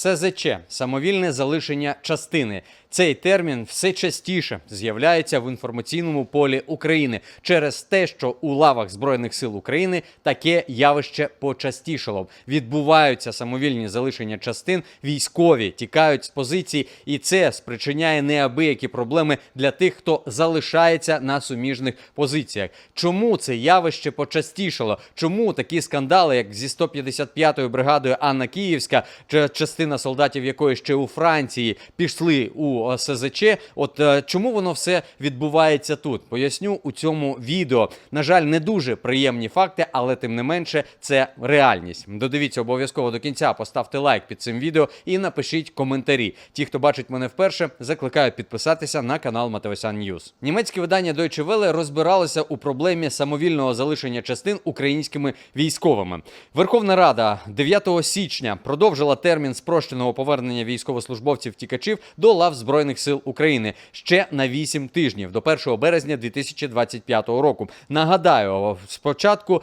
СЗЧ самовільне залишення частини. Цей термін все частіше з'являється в інформаційному полі України через те, що у лавах збройних сил України таке явище почастішало. Відбуваються самовільні залишення частин, військові тікають з позицій, і це спричиняє неабиякі проблеми для тих, хто залишається на суміжних позиціях. Чому це явище почастішало? Чому такі скандали, як зі 155-ю бригадою Анна Київська, частина солдатів якої ще у Франції пішли у е, СЗЧ? От е, чому воно все відбувається тут? Поясню у цьому відео. На жаль, не дуже приємні факти, але тим не менше це реальність. Додивіться обов'язково до кінця, поставте лайк під цим відео і напишіть коментарі. Ті, хто бачить мене вперше, закликаю підписатися на канал Матевосян Ньюз. Німецьке видання Deutsche Welle розбиралося у проблемі самовільного залишення частин українськими військовими. Верховна Рада 9 січня продовжила термін спрощеного повернення військовослужбовців тікачів до лав Збройних сил України ще на 8 тижнів до 1 березня 2025 року. Нагадаю, спочатку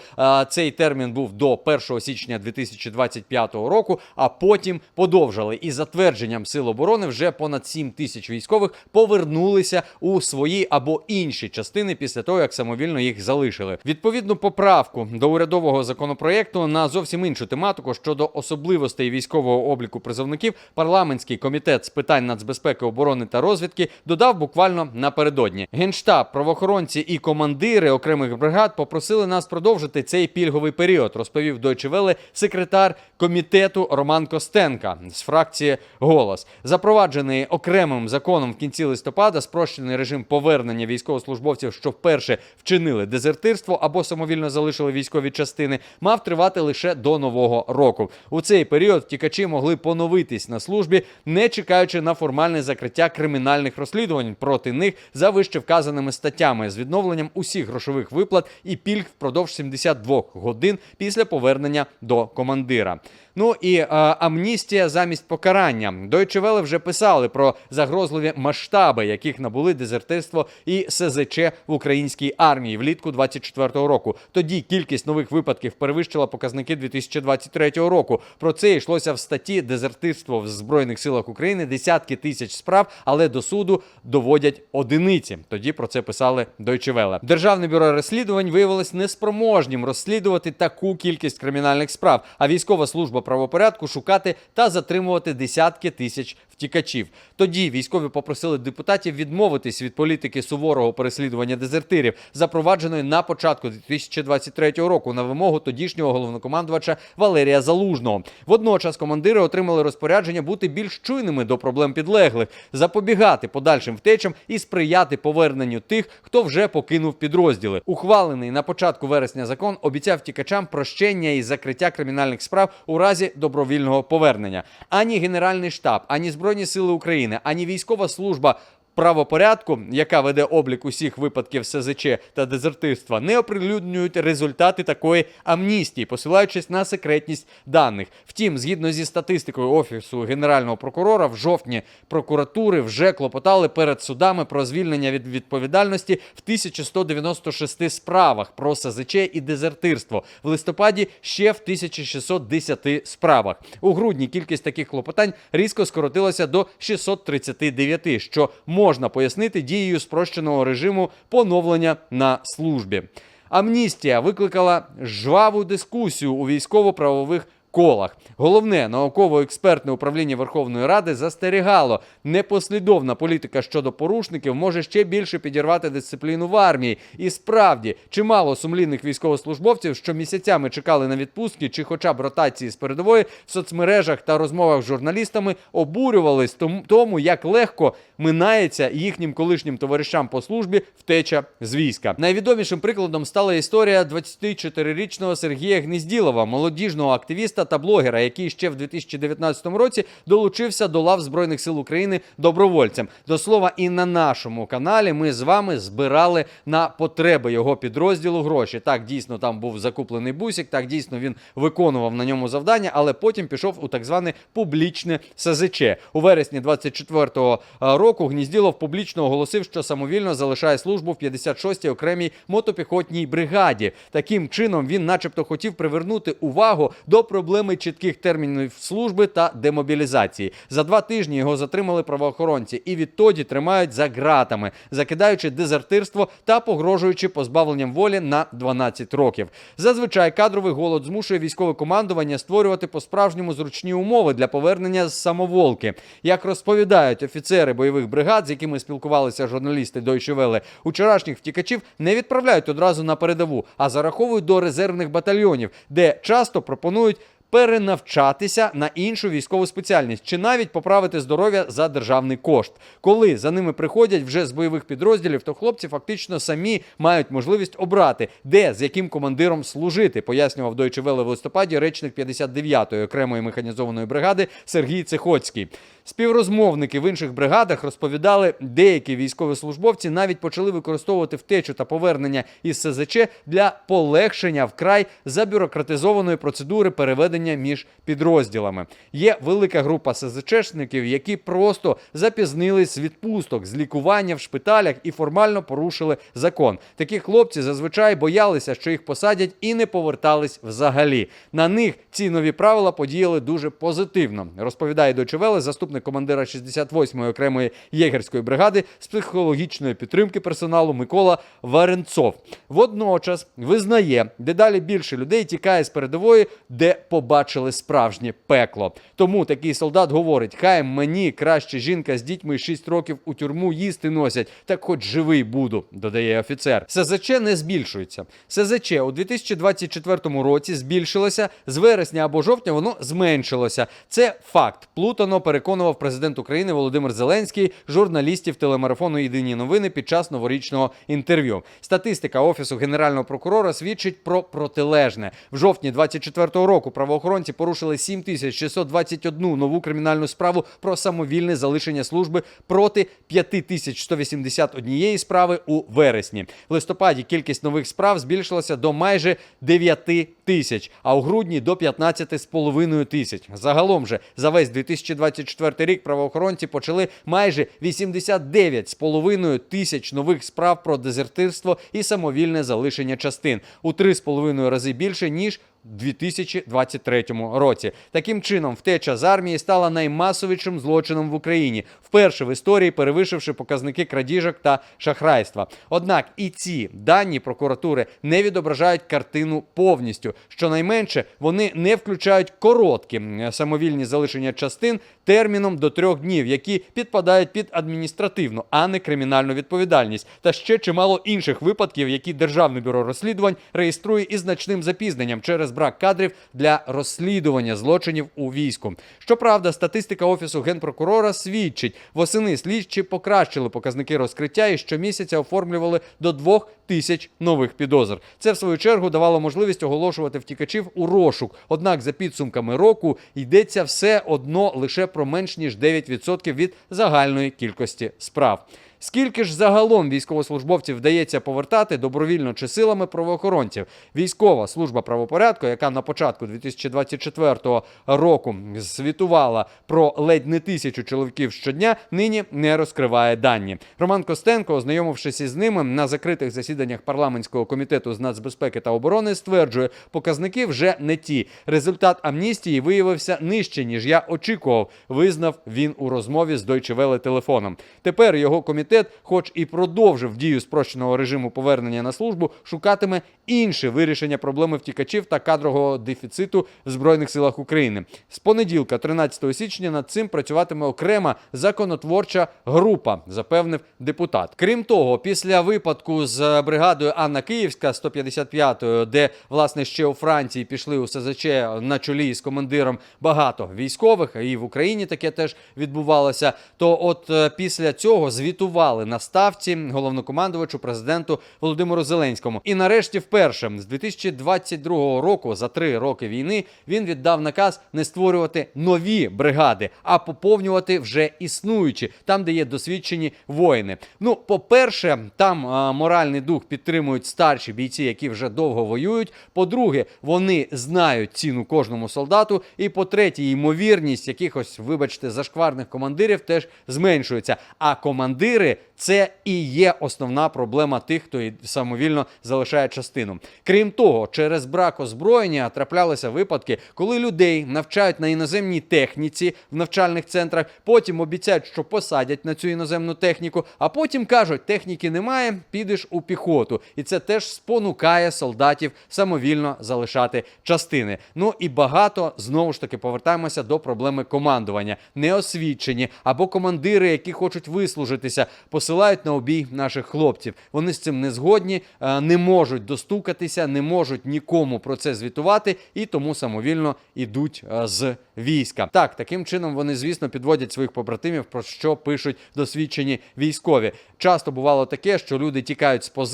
цей термін був до 1 січня 2025 року, а потім подовжили. І затвердженням сил оборони вже понад 7 тисяч військових повернулися у свої або інші частини після того, як самовільно їх залишили. Відповідну поправку до урядового законопроекту на зовсім іншу тематику щодо особливостей військового обліку призовників парламентський комітет з питань нацбезпеки, оборони та розвідки додав буквально напередодні. Генштаб, правоохоронці і командири окремих бригад попросили нас продовжити цей пільговий період, розповів Deutsche Welle секретар комітету Роман Костенка з фракції Голос. Запроваджений окремим законом в кінці листопада спрощений режим повернення військовослужбовців, що вперше вчинили дезертирство або самовільно залишили військові частини, мав тривати лише до нового року. У цей період втікачі могли поновитись на службі, не чекаючи на формальне закриття кримінальних розслідувань проти них за вище вказаними статтями з відновленням усіх грошових виплат і пільг впродовж 72 годин після повернення до командира. Ну і е, амністія замість покарання. Deutsche Welle вже писали про загрозливі масштаби, яких набули дезертирство і СЗЧ в українській армії влітку 24-го року. Тоді кількість нових випадків перевищила показники 2023 року. Про це йшлося в статті Дезертирство в збройних силах України. Десятки тисяч справ, але до суду доводять одиниці. Тоді про це писали Deutsche Welle. Державне бюро розслідувань виявилось неспроможнім розслідувати таку кількість кримінальних справ. А військова служба правопорядку шукати та затримувати десятки тисяч втікачів. Тоді військові попросили депутатів відмовитись від політики суворого переслідування дезертирів, запровадженої на початку 2023 року на вимогу тодішнього головнокомандувача Валерія Залужного. Водночас командири отримали розпорядження бути більш чуйними до проблем підлеглих, запобігати подальшим втечам і сприяти поверненню тих, хто вже покинув підрозділи. Ухвалений на початку вересня закон обіцяв втікачам прощення і закриття кримінальних справ у разі добровільного повернення. Ані Генеральний штаб, ані Збройні Сили України, ані військова служба. Правопорядку, яка веде облік усіх випадків СЗЧ та дезертирства, не оприлюднюють результати такої амністії, посилаючись на секретність даних. Втім, згідно зі статистикою офісу генерального прокурора, в жовтні прокуратури вже клопотали перед судами про звільнення від відповідальності в 1196 справах про СЗЧ і дезертирство. В листопаді ще в 1610 справах. У грудні кількість таких клопотань різко скоротилася до 639, що можна пояснити дією спрощеного режиму поновлення на службі. Амністія викликала жваву дискусію у військово-правових колах. Головне науково-експертне управління Верховної Ради застерігало, непослідовна політика щодо порушників може ще більше підірвати дисципліну в армії. І справді чимало сумлінних військовослужбовців, що місяцями чекали на відпустки чи хоча б ротації з передової в соцмережах та розмовах з журналістами, обурювались тому, як легко минається їхнім колишнім товаришам по службі втеча з війська. Найвідомішим прикладом стала історія 24-річного Сергія Гнезділова, молодіжного активіста та блогера, який ще в 2019 році долучився до лав Збройних сил України добровольцем. До слова, і на нашому каналі ми з вами збирали на потреби його підрозділу гроші. Так, дійсно, там був закуплений бусик, так дійсно він виконував на ньому завдання, але потім пішов у так зване публічне СЗЧ. У вересні 24-го року Гнізділов публічно оголосив, що самовільно залишає службу в 56-й окремій мотопіхотній бригаді. Таким чином він, начебто, хотів привернути увагу до проблем проблеми чітких термінів служби та демобілізації. За два тижні його затримали правоохоронці і відтоді тримають за ґратами, закидаючи дезертирство та погрожуючи позбавленням волі на 12 років. Зазвичай кадровий голод змушує військове командування створювати по-справжньому зручні умови для повернення з самоволки. Як розповідають офіцери бойових бригад, з якими спілкувалися журналісти Deutsche учорашніх втікачів не відправляють одразу на передову, а зараховують до резервних батальйонів, де часто пропонують. Перенавчатися на іншу військову спеціальність чи навіть поправити здоров'я за державний кошт. Коли за ними приходять вже з бойових підрозділів, то хлопці фактично самі мають можливість обрати, де з яким командиром служити, пояснював Deutsche Welle в листопаді речник 59-ї окремої механізованої бригади Сергій Цихоцький. Співрозмовники в інших бригадах розповідали, деякі військовослужбовці навіть почали використовувати втечу та повернення із СЗЧ для полегшення вкрай забюрократизованої процедури переведення між підрозділами. Є велика група СЗЧшників, які просто запізнились з відпусток, з лікування в шпиталях і формально порушили закон. Такі хлопці зазвичай боялися, що їх посадять і не повертались взагалі. На них ці нові правила подіяли дуже позитивно. Розповідає Welle заступник командира 68-ї окремої єгерської бригади з психологічної підтримки персоналу Микола Варенцов. Водночас визнає, дедалі більше людей тікає з передової, де побачили справжнє пекло. Тому такий солдат говорить: хай мені краще жінка з дітьми 6 років у тюрму їсти носять, так хоч живий буду, додає офіцер. СЗЧ не збільшується. СЗЧ у 2024 році збільшилося з вересня або жовтня. Воно зменшилося. Це факт. Плутано переконував президент України Володимир Зеленський журналістів телемарафону Єдині новини під час новорічного інтерв'ю. Статистика офісу генерального прокурора свідчить про протилежне. В жовтні 24-го року правоохоронці порушили 7621 нову кримінальну справу про самовільне залишення служби проти 5181 справи у вересні. В листопаді кількість нових справ збільшилася до майже 9 тисяч, а у грудні до 15,5 тисяч. Загалом же за весь 2024 рік правоохоронці почали майже 89,5 тисяч нових справ про дезертирство і самовільне залишення частин у 3,5 рази більше ніж. У 2023 році таким чином втеча з армії стала наймасовішим злочином в Україні, вперше в історії перевищивши показники крадіжок та шахрайства. Однак і ці дані прокуратури не відображають картину повністю. Щонайменше вони не включають короткі самовільні залишення частин терміном до трьох днів, які підпадають під адміністративну, а не кримінальну відповідальність, та ще чимало інших випадків, які Державне бюро розслідувань реєструє із значним запізненням через брак кадрів для розслідування злочинів у війську. Щоправда, статистика офісу генпрокурора свідчить, восени слідчі покращили показники розкриття і щомісяця оформлювали до двох тисяч нових підозр. Це в свою чергу давало можливість оголошувати втікачів у розшук. Однак, за підсумками року йдеться все одно лише про менш ніж 9% від загальної кількості справ. Скільки ж загалом військовослужбовців вдається повертати добровільно чи силами правоохоронців? Військова служба правопорядку, яка на початку 2024 року звітувала про ледь не тисячу чоловіків щодня, нині не розкриває дані. Роман Костенко, ознайомившись із ними на закритих засіданнях парламентського комітету з нацбезпеки та оборони, стверджує, показники вже не ті. Результат амністії виявився нижче ніж я очікував. Визнав він у розмові з Deutsche Welle телефоном. Тепер його комітет, хоч і продовжив дію спрощеного режиму повернення на службу, шукатиме інше вирішення проблеми втікачів та кадрового дефіциту в збройних силах України. З понеділка, 13 січня, над цим працюватиме окрема законотворча група, запевнив депутат. Крім того, після випадку з бригадою Анна Київська 155-ї, де власне ще у Франції пішли у СЗЧ на чолі з командиром багато військових, і в Україні таке теж відбувалося. То, от е, після цього звітували на ставці головнокомандувачу президенту Володимиру Зеленському. І нарешті, вперше з 2022 року, за три роки війни, він віддав наказ не створювати нові бригади, а поповнювати вже існуючі, там, де є досвідчені воїни. Ну, по-перше, там а, моральний дух дух підтримують старші бійці, які вже довго воюють. По-друге, вони знають ціну кожному солдату. І по-третє, ймовірність якихось, вибачте, зашкварних командирів теж зменшується. А командири це і є основна проблема тих, хто самовільно залишає частину. Крім того, через брак озброєння траплялися випадки, коли людей навчають на іноземній техніці в навчальних центрах, потім обіцяють, що посадять на цю іноземну техніку, а потім кажуть, техніки немає, підеш у піхоту. І це теж спонукає солдатів самовільно залишати частини. Ну і багато знову ж таки повертаємося до проблеми командування. Неосвічені або командири, які хочуть вислужитися, посилають на обій наших хлопців. Вони з цим не згодні, е, не можуть достукатися, не можуть нікому про це звітувати і тому самовільно ідуть е, з війська. Так, таким чином вони, звісно, підводять своїх побратимів, про що пишуть досвідчені військові. Часто бувало таке, що люди тікають з позиції,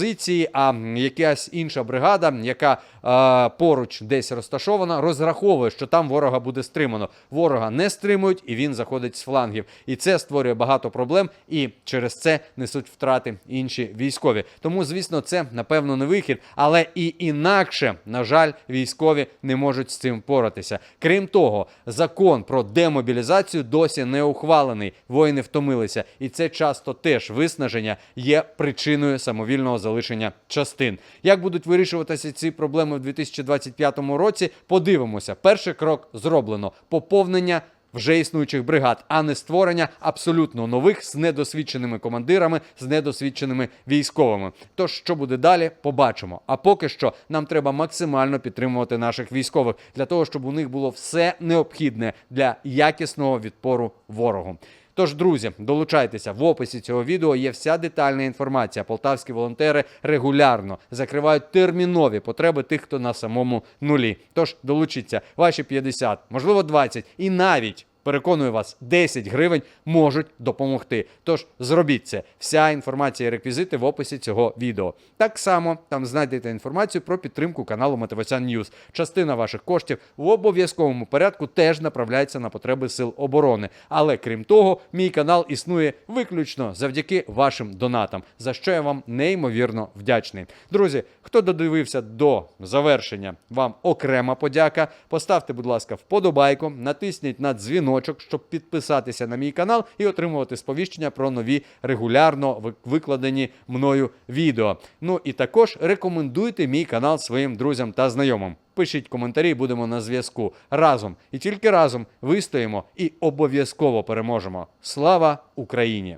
а якась інша бригада, яка е, поруч десь розташована, розраховує, що там ворога буде стримано. Ворога не стримують, і він заходить з флангів. І це створює багато проблем, і через це несуть втрати інші військові. Тому, звісно, це напевно не вихід, але і інакше, на жаль, військові не можуть з цим поратися. Крім того, закон про демобілізацію досі не ухвалений. Воїни втомилися, і це часто теж виснаження є причиною самовільного залишення частин. Як будуть вирішуватися ці проблеми в 2025 році? Подивимося. Перший крок зроблено поповнення. Вже існуючих бригад, а не створення абсолютно нових з недосвідченими командирами, з недосвідченими військовими. Тож, що буде далі, побачимо. А поки що нам треба максимально підтримувати наших військових для того, щоб у них було все необхідне для якісного відпору ворогу. Тож, друзі, долучайтеся в описі цього відео. Є вся детальна інформація. Полтавські волонтери регулярно закривають термінові потреби тих, хто на самому нулі. Тож долучіться, ваші 50, можливо, 20 і навіть. Переконую вас, 10 гривень можуть допомогти. Тож зробіть це. Вся інформація і реквізити в описі цього відео. Так само там знайдете інформацію про підтримку каналу Мотиваційн Ньюз. Частина ваших коштів в обов'язковому порядку теж направляється на потреби сил оборони. Але крім того, мій канал існує виключно завдяки вашим донатам, за що я вам неймовірно вдячний. Друзі, хто додивився до завершення, вам окрема подяка. Поставте, будь ласка, вподобайку, натисніть на дзвіночок, щоб підписатися на мій канал і отримувати сповіщення про нові регулярно викладені мною відео. Ну і також рекомендуйте мій канал своїм друзям та знайомим. Пишіть коментарі, будемо на зв'язку. Разом і тільки разом вистоїмо і обов'язково переможемо. Слава Україні!